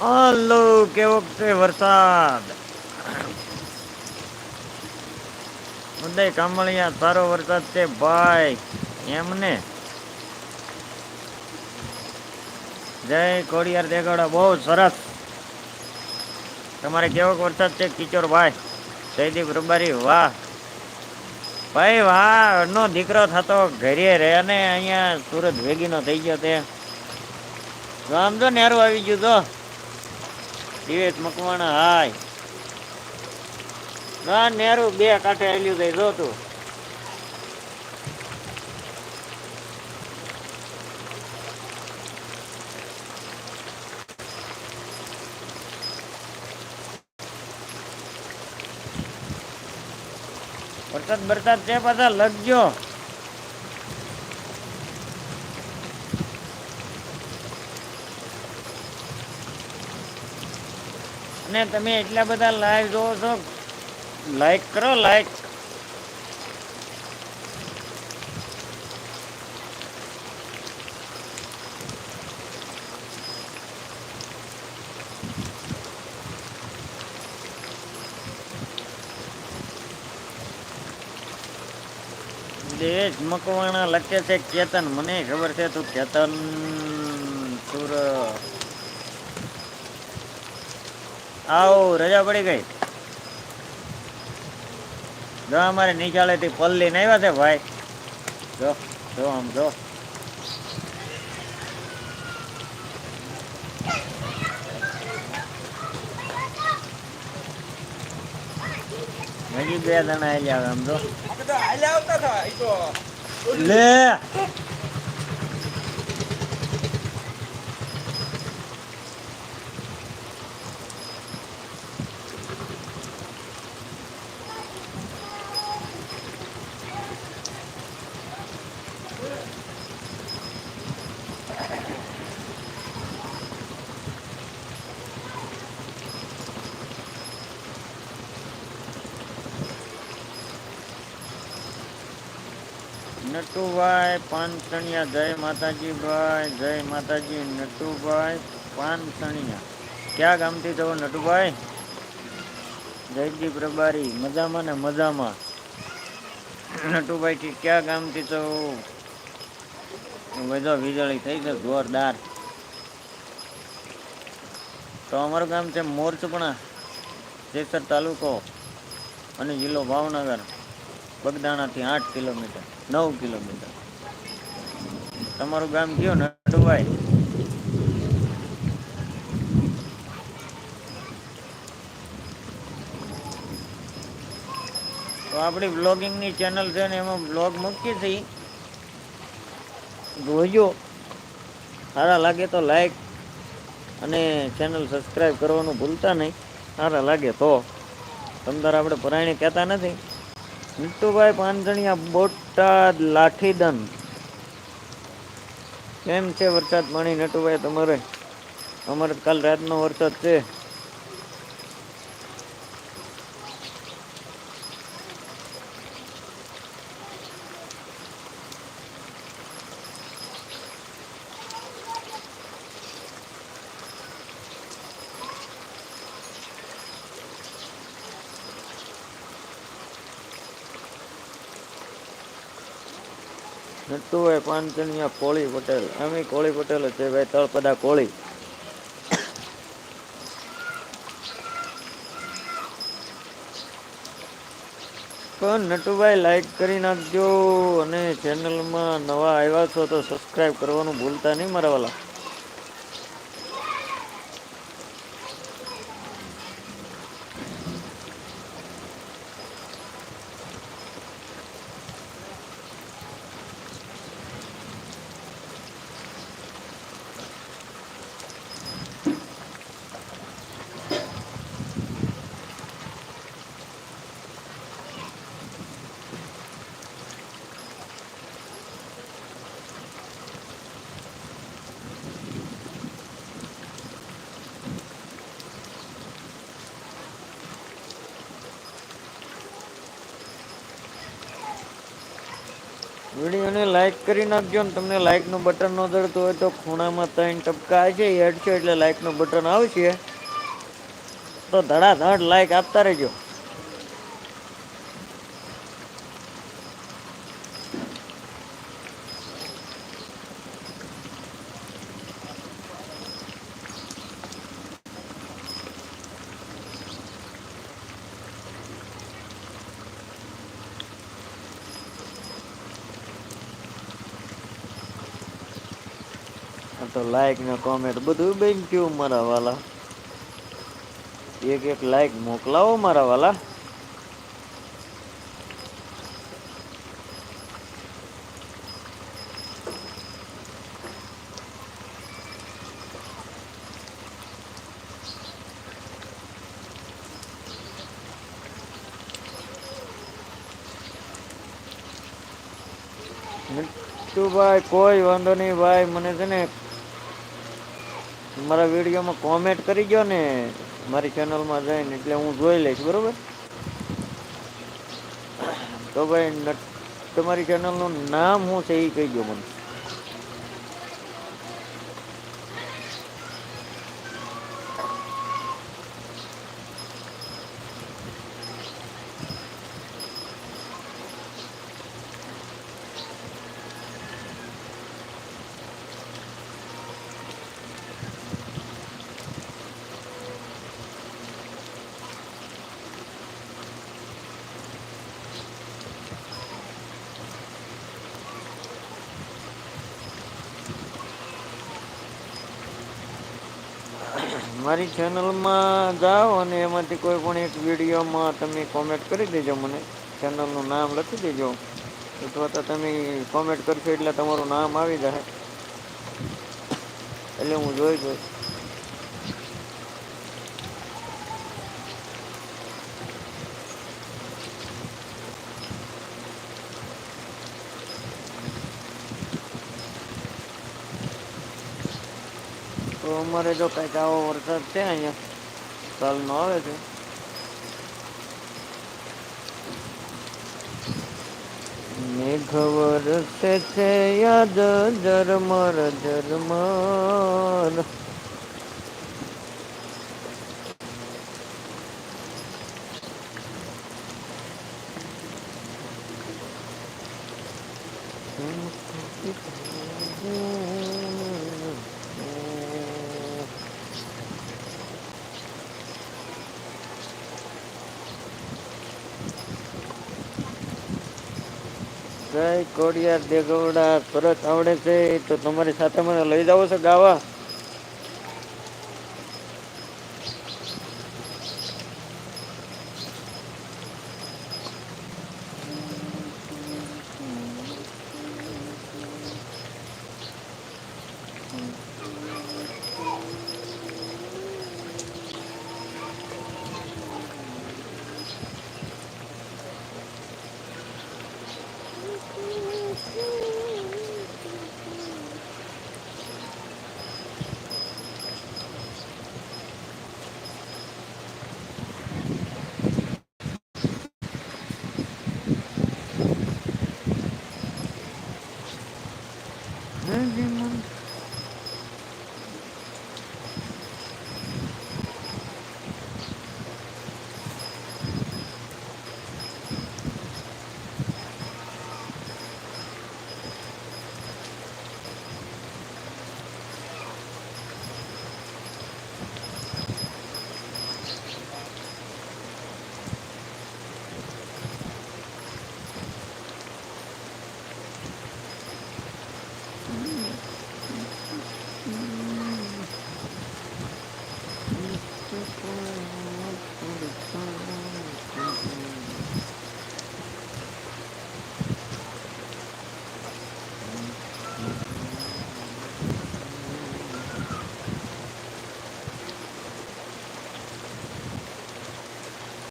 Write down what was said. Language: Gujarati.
હલો, કેવો છે વરસાદ? ઉદય કામળિયા સારો વરસાદ છે ભાઈ એમને જય કોડિયાર દેગડો, બહુ સરસ. તમારે કેવો વરસાદ છે, કિચોર ભાઈ? જયદીપ રબારી, વાહ. ભાઈ, વાહ નો દીકરો થતો ઘરે રે અને અહીંયા સુરત ભેગીનો થઈ ગયો તે. સમજો નેરું આવી ગયું તો. દિવેશ મકવાણા હાય. ના, નેહરુ બે કાંઠે આવેલું થઈ જો તું. વરસાદ બરસાદ છે પાછા, લગજો. અને તમે એટલા બધા લાઈવ જોવો છો. લાઈક કરો લાઈક દેશ મકવાણા લખે છે, કેતન. મને ખબર છે તું કેતન સુર આવ રજા પડી ગઈ. જો અમારે નિશાળેથી પલ્લી ને આવ્યા છે ભાઈ. જો જો આમ જો. હજી બે જણા આવી આવે આમ જો. લે. નટુભાઈ, પાનસણિયા. જય માતાજી ભાઈ જય માતાજી નટુભાઈ, પાનસણિયા. ક્યાં ગામથી છો નટુભાઈ? જયદીપ રબારી મજામાં ને મજામાં? નટુભાઈ થી ક્યાં ગામથી છો? બધો વીજળી થઈ છે, જોરદાર. તો અમારું ગામ છે મોરચપણા, જેસર તાલુકો અને જિલ્લો ભાવનગર. બગદાણાથી આઠ કિલોમીટર, નવ કિલોમીટર. તમારું ગામ કયો? નટુભાઈ. તો આપણી બ્લોગિંગની ચેનલ છે ને એમાં બ્લોગ મૂકીએ છીએ. જોજો. સારા લાગે તો લાઈક અને ચેનલ સબસ્ક્રાઈબ કરવાનું ભૂલતા નહીં. સારા લાગે તો. તમદાર આપણે પરાયણે કહેતા નથી. મિટ્ટુભાઈ પાંજણિયા બોટાદ લાઠીદન કેમ છે વરસાદ પાણી નટુભાઈ, તમારે? અમારે કાલ રાતનો વરસાદ છે. નટુભાઈ પાંચણિયા કોળી પટેલ અમે કોળી પટેલ છે ભાઈ, તળપદા કોળી. પણ નટુભાઈ લાઈક કરી નાખજો અને ચેનલમાં નવા આવ્યા છો તો સબસ્ક્રાઈબ કરવાનું ભૂલતા નહીં મારા વાલા. વિડીયોને લાઈક કરી નાખજો ને તમને લાઇકનું બટન ન દળતું હોય તો ખૂણામાં ત્રણ ટપકા છે, એ છે એટલે લાઇકનું બટન આવશે. તો ધડાધડ લાઈક આપતા રેજો તો લાઈક ને કોમેન્ટ બધું બેન કયું મારા વાલા? એક એક લાઈક મોકલાવો મારા વાલા. મીઠું ભાઈ કોઈ વાંધો નહીં, ભાઈ, મને છે ને મારા વિડીયોમાં કોમેન્ટ કરી ગયો ને મારી ચેનલમાં જઈને, એટલે હું જોઈ લઈશ, બરોબર? તો ભાઈ તમારી ચેનલનું નામ હું છે એ કહી ગયો મને. મારી ચેનલમાં જાઓ અને એમાંથી કોઈ પણ એક વિડીયોમાં તમે કોમેન્ટ કરી દેજો મને. ચેનલનું નામ લખી દેજો. અથવા તો તમે કોમેન્ટ કરશો એટલે તમારું નામ આવી જાય. એટલે હું જોઈ જોઈ તો અમારે જો કંઈક આવો વરસાદ છે અહીંયા કાલનો આવે છે. મેઘવર છે છે યાદ, ઝરમર ઝરમર. જય કોડિયાર દેગવડા. તરત આવડે છે તો તમારી સાથે મને લઈ જાવ છો ગાવા. mhm